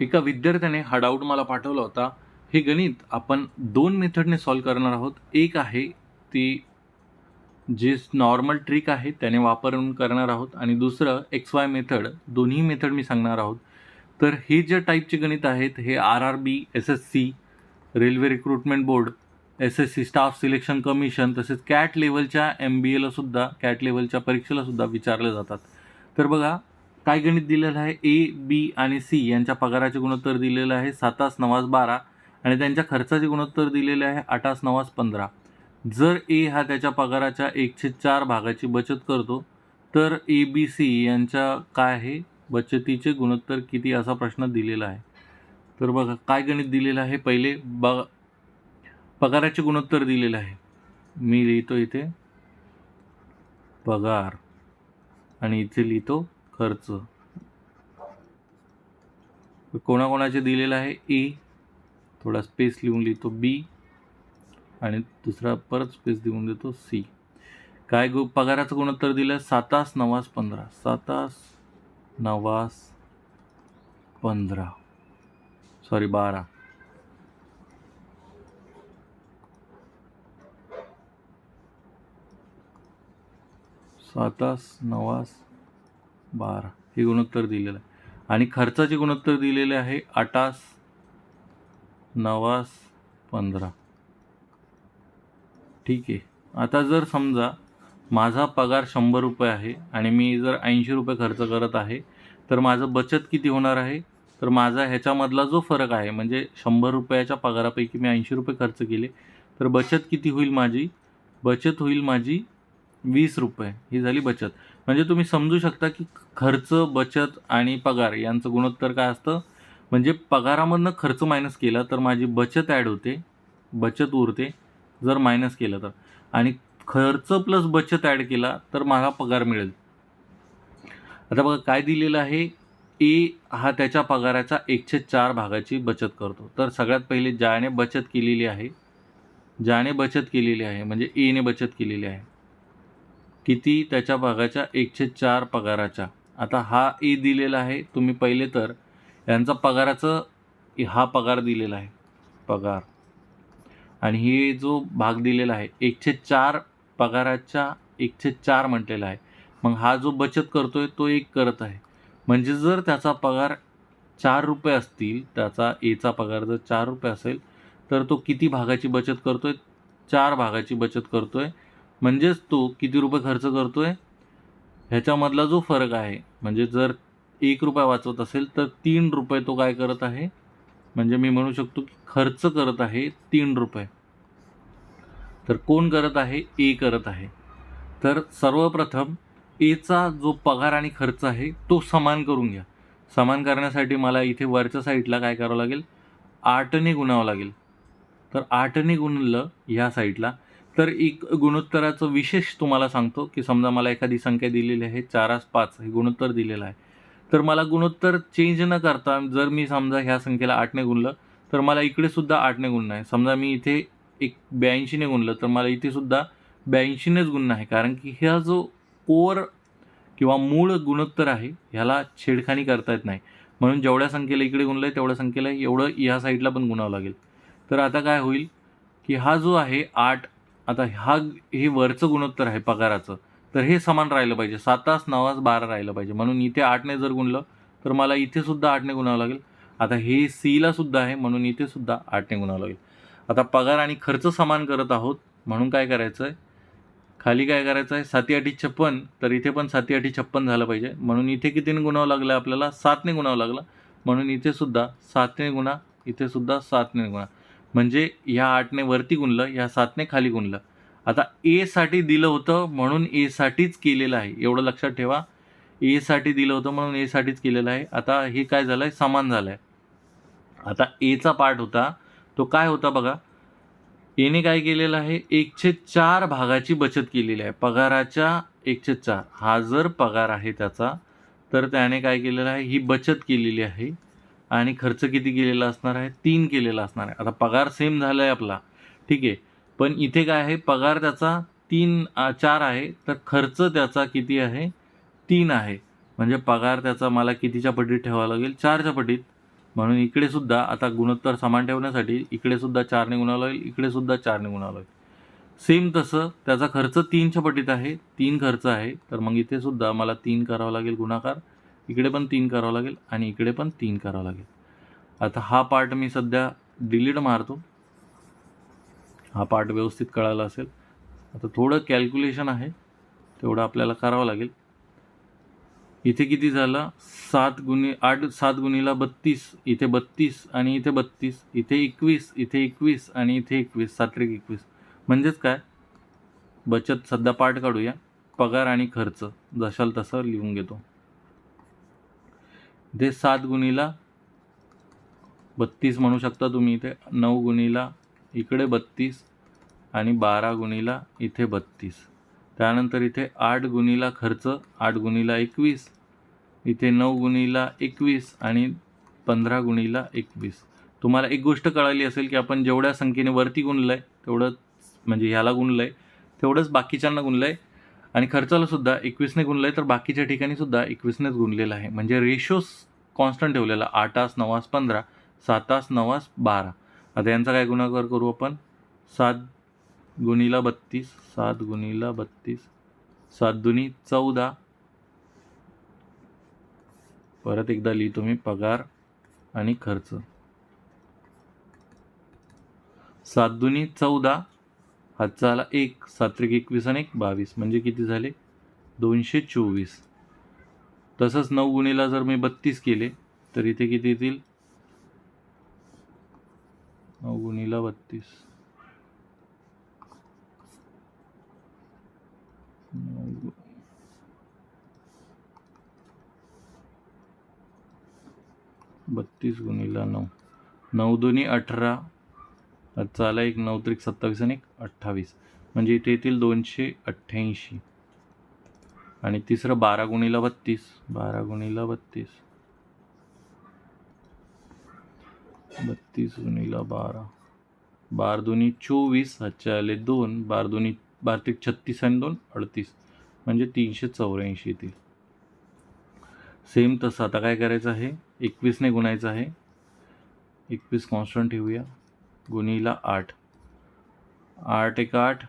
एका विद्यार्थ्याने हा डाऊट मला पाठवला होता. हे गणित आपण दोन मेथडने सॉल्व करणार आहोत. एक आहे ती जे नॉर्मल ट्रिक आहे त्याने वापरून करणार आहोत आणि दुसरं एक्स वाय मेथड दोन्ही मेथड मी सांगणार आहोत. तर हे जे टाईपचे गणित आहेत हे R R B S S C railway recruitment board S S C staff selection commission तसेच कॅट लेवलच्या एम बी एलासुद्धा कॅट लेवलच्या परीक्षेलासुद्धा विचारले जातात. तर बघा काय गणित दिलेलं आहे? ए बी आणि सी यांच्या पगाराचे गुणोत्तर दिलेलं आहे सातास नवास बारा आणि त्यांच्या खर्चाचे गुणोत्तर दिलेले आहे आठास नवास पंधरा. जर ए हा त्याच्या पगाराच्या एकशे चार भागाची बचत करतो तर ए बी सी यांच्या काय आहे? बचतीचे गुणोत्तर किती असा प्रश्न दिलेला आहे. तर बघा काय गणित दिलेलं आहे? पहिले ब पगाराचे गुणोत्तर दिलेलं आहे. मी लिहितो इथे. पगार. आणि इथे लिहितो खर्च. कोणाकोणाचे दिलेलं आहे? ए. थोडा स्पेस लिहून लिहितो. बी. आणि दुसरा परत स्पेस देऊन देतो. सी. काय गु पगाराचं गुणोत्तर दिलं? सात सातास नवास पंधरा. सातास नवास पंधरा. सॉरी बारा. सातास नवास बारा. हे गुणोत्तर दिलेलं आहे. आणि खर्चाचे गुणोत्तर दिलेले आहे आठास नवास पंधरा. ठीक आहे. आता जर समजा माझा पगार शंभर रुपये आहे आणि मी जर ऐंशी रुपये खर्च करत आहे तर माझं बचत किती होणार आहे? तर माझा ह्याच्यामधला जो फरक आहे म्हणजे शंभर रुपयाच्या पगारापैकी मी ऐंशी रुपये खर्च केले तर बचत किती होईल माझी? बचत होईल माझी वीस रुपये. ही झाली बचत. म्हणजे तुम्ही समजू शकता की खर्च बचत आणि पगार यांचं गुणोत्तर काय असतं? म्हणजे पगारामधनं खर्च मायनस केला तर माझी बचत ॲड होते बचत उरते जर मायनस केलं तर. आणि खर्च प्लस बचत ॲड केला तर मला पगार मिळेल. आता बघा काय दिलेलं आहे? ए हा त्याच्या पगाराचा एकशे चार भागाची बचत करतो. तर सगळ्यात पहिले ज्याने बचत केलेली आहे ज्याने बचत केलेली आहे म्हणजे एने बचत केलेली आहे किती त्याच्या भागाच्या? एकशे चार पगाराच्या. आता हा ए दिलेला आहे तुम्ही पहिले तर यांचा पगाराचं हा पगार दिलेला आहे. पगार. आणि हे जो भाग दिलेला आहे एकशे चार पगाराच्या एकशे चार म्हटलेला आहे. मग हा जो बचत करतोय तो एक करत आहे. म्हणजे जर त्याचा पगार चार रुपये असतील त्याचा e एचा पगार जर चार रुपये असेल तर तो किती भागाची बचत करतोय? चार भागाची बचत करतोय. म्हणजेच तो किती रुपये खर्च करतो आहे ह्याच्यामधला जो फरक आहे म्हणजे जर एक रुपया वाचवत असेल तर तीन रुपये तो काय करत आहे? म्हणजे मी म्हणू शकतो की खर्च करत आहे तीन रुपये. तर कोण करत आहे? ए करत आहे. तर सर्वप्रथम एचा जो पगार आणि खर्च आहे तो समान करून घ्या. समान करण्यासाठी मला इथे वरच्या साईडला काय करावं लागेल? आठने गुणावं लागेल. तर आठने गुणलं ह्या साईडला. तर एक गुणोत्तराचं विशेष तुम्हाला सांगतो की समजा मला एखादी संख्या दिलेली आहे चारास पाच हे गुणोत्तर दिलेलं आहे. तर मला गुणोत्तर चेंज न करता जर मी समजा ह्या संख्येला आठने गुणलं तर मला इकडे सुद्धा आठने गुणणं आहे. समजा मी इथे एक ब्याऐंशीने गुणलं तर मला इथे सुद्धा ब्याऐंशीनेच गुणणं आहे. कारण की ह्या जो कोर किंवा मूळ गुणोत्तर आहे ह्याला छेडखानी करता येत नाही. म्हणून जेवढ्या संख्येला इकडे गुणलं आहे तेवढ्या संख्येला एवढं ह्या साईडला पण गुणावं लागेल. तर आता काय होईल की हा जो आहे आठ आता हा हे वरचं गुणोत्तर आहे पगाराचं. तर हे समान राहिलं पाहिजे. सात तास नऊ तास बारा राहिलं पाहिजे. म्हणून इथे आठने जर गुणलं तर मला इथे सुद्धा आठने गुणावं लागेल. आता हे सीला सुद्धा आहे म्हणून इथे सुद्धा आठने गुणावं लागेल. आता पगार आणि खर्च समान करत आहोत. म्हणून काय करायचं आहे खाली काय करायचं आहे साती आठी छप्पन. तर इथे पण साती आठी छप्पन झालं पाहिजे. म्हणून इथे कितीने गुणावं लागलं आपल्याला? सातने गुणावं लागलं. म्हणून इथे सुद्धा सातने गुणा इथे सुद्धा सातने गुणा. म्हणजे ह्या आठने वरती गुणलं ह्या सातने खाली गुणलं. आता एसाठी दिलं होतं म्हणून एसाठीच केलेलं आहे. एवढं लक्षात ठेवा. एसाठी दिलं होतं म्हणून एसाठीच केलेलं आहे. आता हे काय झालं आहे समान झालं आहे आता एचा पार्ट होता. तो काय होता बघा? एने काय केलेलं आहे? एकशे चार भागाची बचत केलेली आहे. पगाराच्या एकशे चार. हा जर पगार आहे त्याचा तर त्याने काय केलेलं आहे? ही बचत केलेली आहे. आणि खर्च किती केलेला असणार आहे? तीन केलेला असणार आहे. आता पगार सेम झाला आहे आपला. ठीक आहे. पण इथे काय आहे? पगार त्याचा तीन चार आहे. तर खर्च त्याचा किती आहे? तीन आहे. म्हणजे पगार त्याचा मला कितीच्या पटीत ठेवावा लागेल? चारच्या पटीत. म्हणून इकडे सुद्धा आता गुणोत्तर समान ठेवण्यासाठी इकडे सुद्धा चारने गुणावं लागेल इकडे सुद्धा चारने गुणावं लागेल सेम तसं त्याचा खर्च तीनच्या पटीत आहे. तीन खर्च आहे. तर मग इथे सुद्धा मला तीन करावं लागेल गुणाकार. इकडे पण तीन करावं लागेल आणि इकडे पण तीन करावं लागेल. आता हा पार्ट मी सध्या डिलीट मारतो. हा पार्ट व्यवस्थित कळाला असेल. आता थोडं कॅल्क्युलेशन आहे. तेवढं आपल्याला करावं लागेल. इथे किती झालं? सात गुणी आठ सात गुणीला बत्तीस इथे बत्तीस आणि इथे बत्तीस इथे एकवीस इथे एकवीस आणि इथे एकवीस सात्रिक एकवीस. म्हणजेच काय? बचत सध्या पाठ काढूया. पगार आणि खर्च. जशाल तसं लिहून घेतो. इथे सात गुणीला बत्तीस म्हणू शकता तुम्ही इथे. नऊ गुणीला इकडे बत्तीस आणि बारा गुणीला इथे बत्तीस. त्यानंतर इथे आठ गुणीला खर्च आठ गुणीला एकवीस इथे नऊ गुणीला एकवीस आणि पंधरा गुणीला एकवीस. तुम्हाला एक गोष्ट कळाली असेल की आपण जेवढ्या संख्येने वरती गुणलं आहे तेवढंच म्हणजे ह्याला गुणलं आहे तेवढंच बाकीच्यांना गुणलं आहे आणि खर्चाला सुद्धा एकवीसने गुणलं आहे तर बाकीच्या ठिकाणी सुद्धा एकवीसनेच गुणलेलं आहे. म्हणजे रेशोस कॉन्स्टंट ठेवलेला आठ तास नवास पंधरा सात तास नवास बारा. आता यांचा काय गुणाकार करू आपण? सात गुणीला बत्तीस सात गुणीला बत्तीस सात दुनी चौदा. परत एकदा लिहितो मी पगार आणि खर्च. सात दुनी चौदा हातचा आला एक सात्रिक एकवीस आणि एक बावीस. म्हणजे किती झाले? दोनशे चोवीस. तसंच नऊ गुणीला जर मी बत्तीस केले तर इथे किती येतील? नऊ गुणीला बत्तीस. नऊ बत्तीस गुणीला नऊ. नऊ दोन्ही अठरा. आजचा आला एक नऊ त्रिक सत्तावीस आणि एक अठ्ठावीस. म्हणजे इथे येतील दोनशे अठ्ठ्याऐंशी. आणि तिसरं बारा गुणीला बत्तीस. बारा गुणीला बत्तीस. बत्तीस गुणीला बारा. बार दोन्ही चोवीस हातचे आले दोन. बार दोन्ही बार छत्तीस आणि दोन अडतीस. म्हणजे तीनशे चौऱ्याऐंशी येतील. सेम तसं आता काय करायचं आहे? एकवीसने गुणायचं आहे. एकवीस कॉन्स्टंट ठेवूया. गुणीला आठ. आठ एक आठ.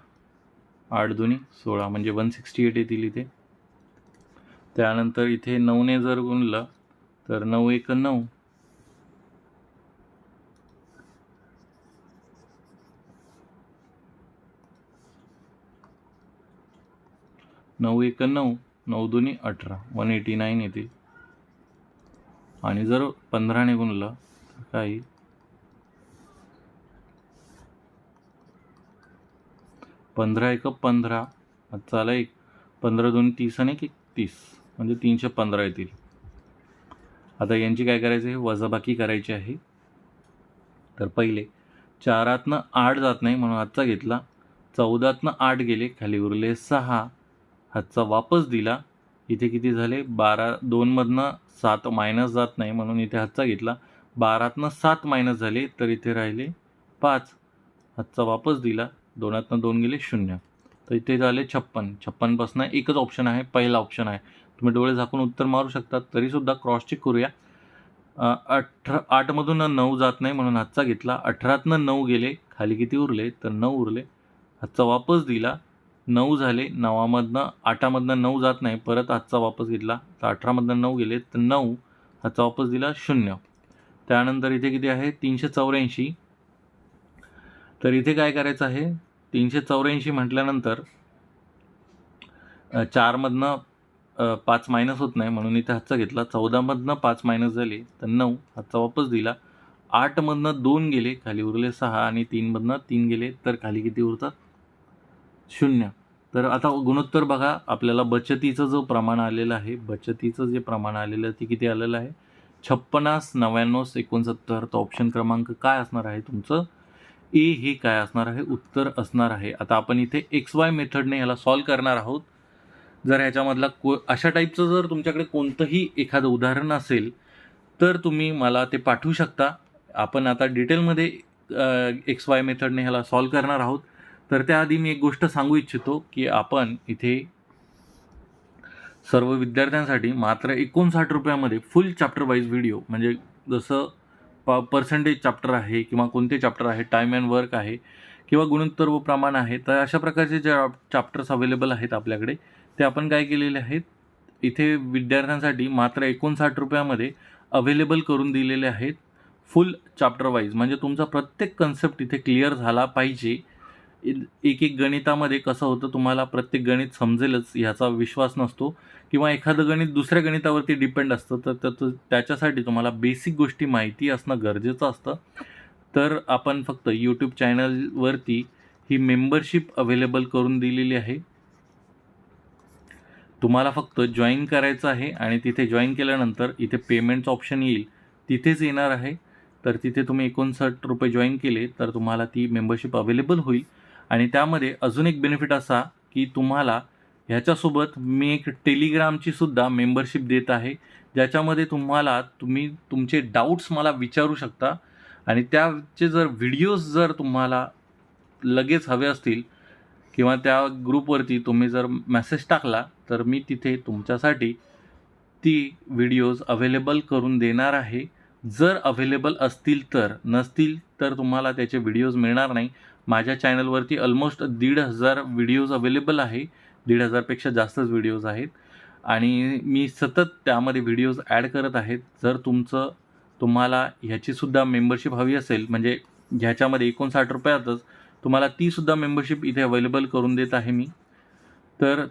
आठ दोन्ही सोळा. म्हणजे वन सिक्स्टी एट येतील इथे. त्यानंतर इथे नऊने जर गुणलं तर नऊ एक नऊ. नऊ एक नऊ नऊ दोन्ही अठरा वन एटी नाईन येते. आणि जर पंधराने गुणलं तर काही? पंधरा एक पंधरा आजचा एक. पंधरा दोन तीस आणि एक तीस. म्हणजे तीनशे पंधरा येतील. आता यांची काय करायचं आहे? वजाबाकी करायची आहे. तर पहिले चारातनं आठ जात नाही म्हणून हातचा घेतला. चौदातनं आठ गेले खाली उरले सहा. हातचा वापस दिला. इथे किती झाले? बारा दोनमधनं सात मायनस जात नाही म्हणून इथे हातचा घेतला. बारातनं सात मायनस झाले तर इथे राहिले पाच. हातचा वापस दिला. दोनातनं दोन गेले शून्य. तर इथे झाले छप्पन. छप्पनपासून एकच ऑप्शन आहे पहिला ऑप्शन आहे. तुम्ही डोळे झाकून उत्तर मारू शकता तरीसुद्धा क्रॉस चेक करूया अठरा आठमधून नऊ जात नाही म्हणून हातचा घेतला. अठरातनं नऊ गेले खाली किती उरले? तर नऊ उरले. हातचा वापस दिला नऊ झाले. नवामधनं आठामधनं नऊ जात नाही परत हातचा वापस घेतला. तर अठरामधनं नऊ गेले तर नऊ. हातचा वापस दिला शून्य. त्यानंतर इथे किती आहे? तीनशे चौऱ्याऐंशी. तर इथे काय करायचं आहे? तीनशे चौऱ्याऐंशी म्हटल्यानंतर चारमधनं पाच मायनस होत नाही म्हणून इथे हातचा घेतला. चौदामधनं पाच मायनस झाले तर नऊ. हातचा वापस दिला. आठमधनं दोन गेले खाली उरले सहा आणि तीनमधनं तीन गेले तर खाली किती उरतात? शून्य. तर आता गुणोत्तर बघा आपल्याला बचतीचं जो प्रमाण आलेलं आहे बचतीचं जे प्रमाण आलेलं आहे ते किती आलेलं आहे? छप्पन्नास नव्याण्णवस एकोणसत्तर. तर ऑप्शन क्रमांक काय असणार आहे तुमचं? ए हे काय असणार आहे? उत्तर असणार आहे. आता आपण इथे एक्स वाय मेथडने ह्याला सॉल्व करणार आहोत. जर ह्याच्यामधला को अशा टाईपचं जर तुमच्याकडे कोणतंही एखादं उदाहरण असेल तर तुम्ही मला ते पाठवू शकता. आपण आता डिटेलमध्ये एक्स वाय मेथडने ह्याला सॉल्व करणार आहोत. तर त्याआधी मी एक गोष्ट सांगू इच्छितो की आपण इथे सर्व विद्यार्थ्यांसाठी मात्र एकोणसाठ रुपयामध्ये फुल चॅप्टर वाईज व्हिडिओ म्हणजे जसं प पर्सेंटेज चॅप्टर आहे किंवा कोणते चॅप्टर आहे टाईम अँड वर्क आहे किंवा गुणोत्तर व प्रमाण आहे तर अशा प्रकारचे ज्या चॅप्टर्स अवेलेबल आहेत आपल्याकडे ते आपण काय केलेले आहेत इथे विद्यार्थ्यांसाठी मात्र एकोणसाठ रुपयामध्ये अवेलेबल करून दिलेले आहेत फुल चॅप्टर वाईज म्हणजे तुमचा प्रत्येक कन्सेप्ट इथे क्लिअर झाला पाहिजे. एक एक गणितामध्ये कसं होतं तुम्हाला प्रत्येक गणित समजेलच ह्याचा विश्वास नसतो. किंवा एखादं गणित दुसऱ्या गणितावरती डिपेंड असतं तर त्याचं त्याच्यासाठी तुम्हाला बेसिक गोष्टी माहिती असणं गरजेचं असतं. तर आपण फक्त यूट्यूब चॅनलवरती ही मेंबरशिप अवेलेबल करून दिलेली आहे. तुम्हाला फक्त जॉईन करायचं आहे आणि तिथे जॉईन केल्यानंतर इथे पेमेंटचं ऑप्शन येईल. तिथेच येणार आहे. तर तिथे तुम्ही एकोणसाठ रुपये जॉईन केले तर तुम्हाला ती मेंबरशिप अवेलेबल होईल. आणि त्यामध्ये अजून एक बेनिफिट असा की तुम्हाला ह्याच्यासोबत मी एक टेलिग्रामची सुद्धा मेंबरशिप देत आहे. ज्याच्यामध्ये तुम्हाला तुम्ही तुमचे डाऊट्स मला विचारू शकता. आणि त्याचे जर व्हिडिओज जर तुम्हाला लगेच हवे असतील किंवा त्या ग्रुपवरती तुम्ही जर मेसेज टाकला तर मी तिथे तुमच्यासाठी ती व्हिडिओज अवेलेबल करून देणार आहे. जर अवेलेबल असतील तर नसतील तर तुम्हाला त्याचे व्हिडिओज मिळणार नाही. माझ्या चॅनलवरती ऑलमोस्ट दीड हजार व्हिडिओज अवेलेबल आहे. दीड हजारपेक्षा जास्तच व्हिडिओज आहेत. आणि मी सतत त्यामध्ये व्हिडिओज ॲड करत आहेत. जर तुमचं तुम्हाला ह्याचीसुद्धा मेंबरशिप हवी असेल म्हणजे ह्याच्यामध्ये एकोणसाठ रुपयातच तुम्हाला तीसुद्धा मेंबरशिप इथे अवेलेबल करून देत आहे मी. तर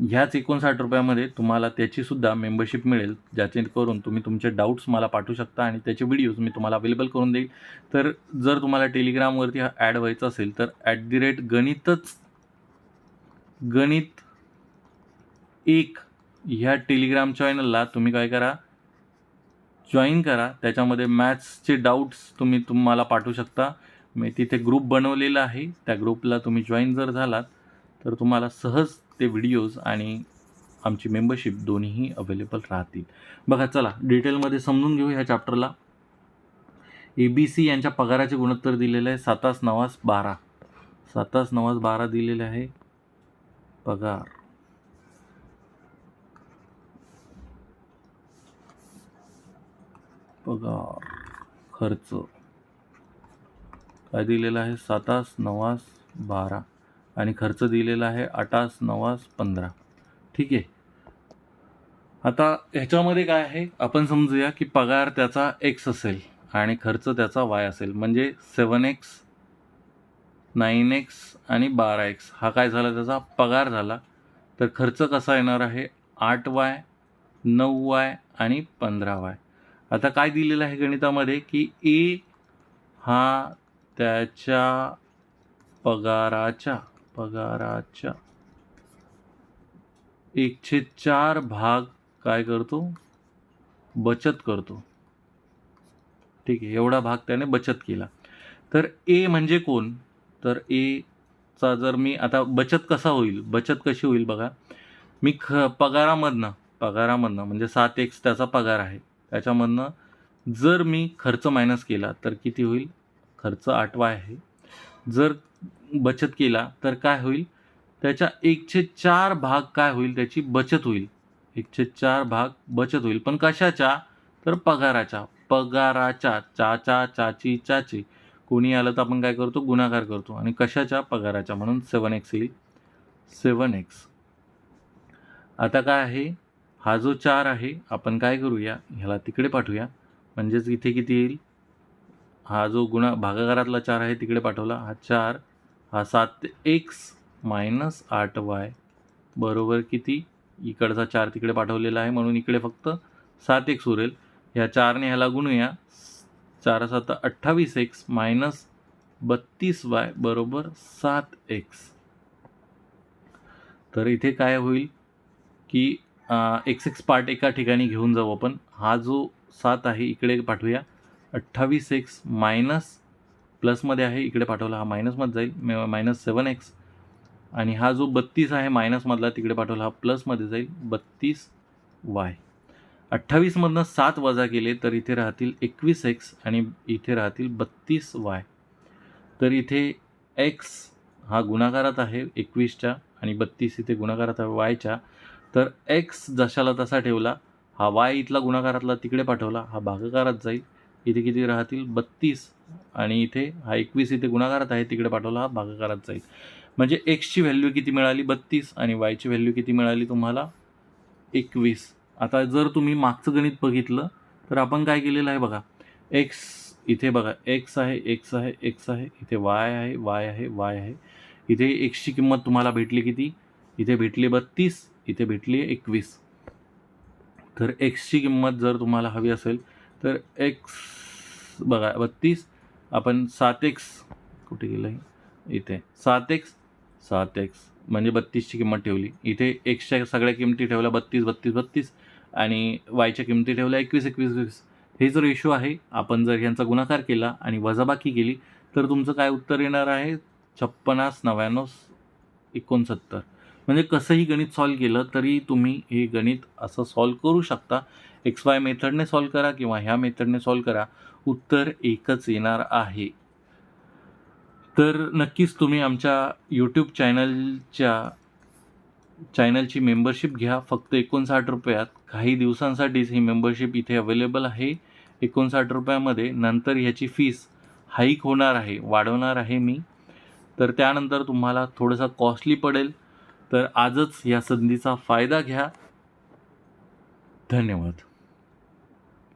ह्याच एकोणसाठ रुपयामध्ये तुम्हाला त्याचीसुद्धा मेंबरशिप मिळेल ज्याचे करून तुम्ही तुमचे डाऊट्स मला पाठवू शकता आणि त्याचे व्हिडिओज मी तुम्हाला अवेलेबल करून देईल. तर जर तुम्हाला टेलिग्रामवरती हा ॲड व्हायचा असेल तर ॲट दी रेट गणितच गणित एक ह्या टेलिग्राम चॅनलला तुम्ही काय करा जॉईन करा. त्याच्यामध्ये मॅथ्सचे डाऊट्स तुम्ही तुम्हाला पाठवू शकता. मी तिथे ग्रुप बनवलेला आहे. त्या ग्रुपला तुम्ही जॉईन जर झालात तर तुम्हाला सहज ते व्हिडिओज आणि आमची मेंबरशिप दोन्हीही अवेलेबल राहतील. बघा चला डिटेलमध्ये समजून घेऊ ह्या चॅप्टरला ए बी सी यांच्या पगाराचे गुणोत्तर दिलेले आहे सातास नवास बारा. सातास नवास बारा दिलेले आहे पगार. पगार खर्च. काय दिलेलं आहे? सातास नवास बारा. आणि खर्च दिलेला आहे आठास नवास पंधरा. ठीक आहे? आता ह्याच्यामध्ये काय आहे? आपण समजूया की पगार त्याचा एक्स असेल आणि खर्च त्याचा वाय असेल. म्हणजे सेवन एक्स नाईन एक्स आणि बारा एक्स. हा काय झाला त्याचा? पगार झाला. तर खर्च कसा येणार आहे? आठ वाय नऊ वाय आणि पंधरा वाय. आता काय दिलेलं आहे गणितामध्ये? की ए हा त्याच्या पगाराच्या पगाराच्या एकशे चार भाग काय करतो? बचत करतो. ठीक आहे एवढा भाग त्याने बचत केला. तर ए म्हणजे कोण? तर एचा जर मी आता बचत कसा होईल? बचत कशी होईल बघा. मी ख पगारामधनं पगारामधनं म्हणजे सात एक्स त्याचा पगार आहे. त्याच्यामधनं जर मी खर्च मायनस केला तर किती होईल? खर्च आठवा आहे. जर बचत केला तर काय होईल? त्याच्या एकशे चार भाग काय होईल? त्याची बचत होईल. एकशे चार भाग बचत होईल. पण कशाच्या? तर पगाराच्या. पगाराच्या. चाचा चाची चाची. कोणी आलं तर आपण काय करतो? गुणाकार करतो. आणि कशाच्या? पगाराच्या. म्हणून सेवन एक्स येईल. सेवन एक्स आता काय आहे? हा जो चार आहे आपण काय करूया? ह्याला तिकडे पाठवूया. म्हणजेच इथे किती येईल? हा जो गुणा भागाकारातला चार आहे तिकडे पाठवला. हा चार हा सात एक्स मायनस आठ वाय बरोबर किती? इकडचा चार तिकडे पाठवलेला आहे म्हणून इकडे फक्त सात एक्स उरेल ह्या चारने ह्याला गुणूया. चार सात अठ्ठावीस एक्स मायनस बत्तीस वाय बरोबर सात एक्स तर इथे काय होईल की एक्स एक्स पार्ट एका ठिकाणी घेऊन जाऊ आपण. हा जो सात आहे इकडे पाठवूया. अठ्ठावीस एक्स मायनस प्लसमध्ये आहे इकडे पाठवला हा मायनसमध्ये जाईल मायनस सेवन एक्स. आणि हा जो बत्तीस आहे मायनसमधला तिकडे पाठवला हा प्लसमध्ये जाईल बत्तीस वाय. अठ्ठावीसमधनं सात वजा केले तर इथे राहतील एकवीस एक्स आणि इथे राहतील बत्तीस वाय. तर इथे एक्स हा गुणाकारात आहे एकवीसच्या आणि बत्तीस इथे गुणाकारात आहे वायच्या. तर एक्स जशाला तसा ठेवला हा वाय इथला गुणाकारातला तिकडे पाठवला हा भागाकारात जाईल. इथे किती राहतील? बत्तीस. आणि इथे हा एकवीस इथे गुणाकारात आहे तिकडे पाठवला हा भागाकारात जाईल म्हणजे एक्सची व्हॅल्यू किती मिळाली? बत्तीस. आणि वायची व्हॅल्यू किती मिळाली तुम्हाला? एकवीस. आता जर तुम्ही मागचं गणित बघितलं तर आपण काय केलेलं आहे बघा. एक्स इथे बघा. एक्स आहे एक्स आहे एक्स आहे. इथे वाय आहे वाय आहे वाय आहे. इथे एक्सची किंमत तुम्हाला भेटली किती? इथे भेटली बत्तीस. इथे भेटली एकवीस. तर एक्सची किंमत जर तुम्हाला हवी असेल तर एक्स बघा बत्तीस आपण सात एक्स कुठे गेलं आहे इथे. सात एक्स सात एक्स म्हणजे बत्तीसची किंमत ठेवली. इथे एक्सच्या सगळ्या किमती ठेवल्या बत्तीस बत्तीस बत्तीस. आणि वायच्या किमती ठेवल्या एकवीस एकवीस एकवीस. हे जो रेशो आहे आपण जर ह्यांचा गुणाकार केला आणि वजाबाकी केली तर तुमचं काय उत्तर येणार आहे? छप्पन्नास नव्याण्णव एकोणसत्तर. म्हणजे कसंही गणित सॉल्व केलं तरी तुम्ही हे गणित असं सॉल्व करू शकता. एक्स वाय मेथडने सॉल्व करा किंवा ह्या मेथडने सॉल्व करा उत्तर एकच येणार आहे. तर नक्कीच तुम्ही आमच्या यूट्यूब चॅनलच्या चॅनलची मेंबरशिप घ्या. फक्त एकोणसाठ रुपयात काही दिवसांसाठीच ही मेंबरशिप इथे अवेलेबल आहे. एकोणसाठ रुपयामध्ये नंतर ह्याची फीस हाईक होणार आहे वाढवणार आहे मी. तर त्यानंतर तुम्हाला थोडंसं कॉस्टली पडेल. तर आजच या संधीचा फायदा घ्या. धन्यवाद.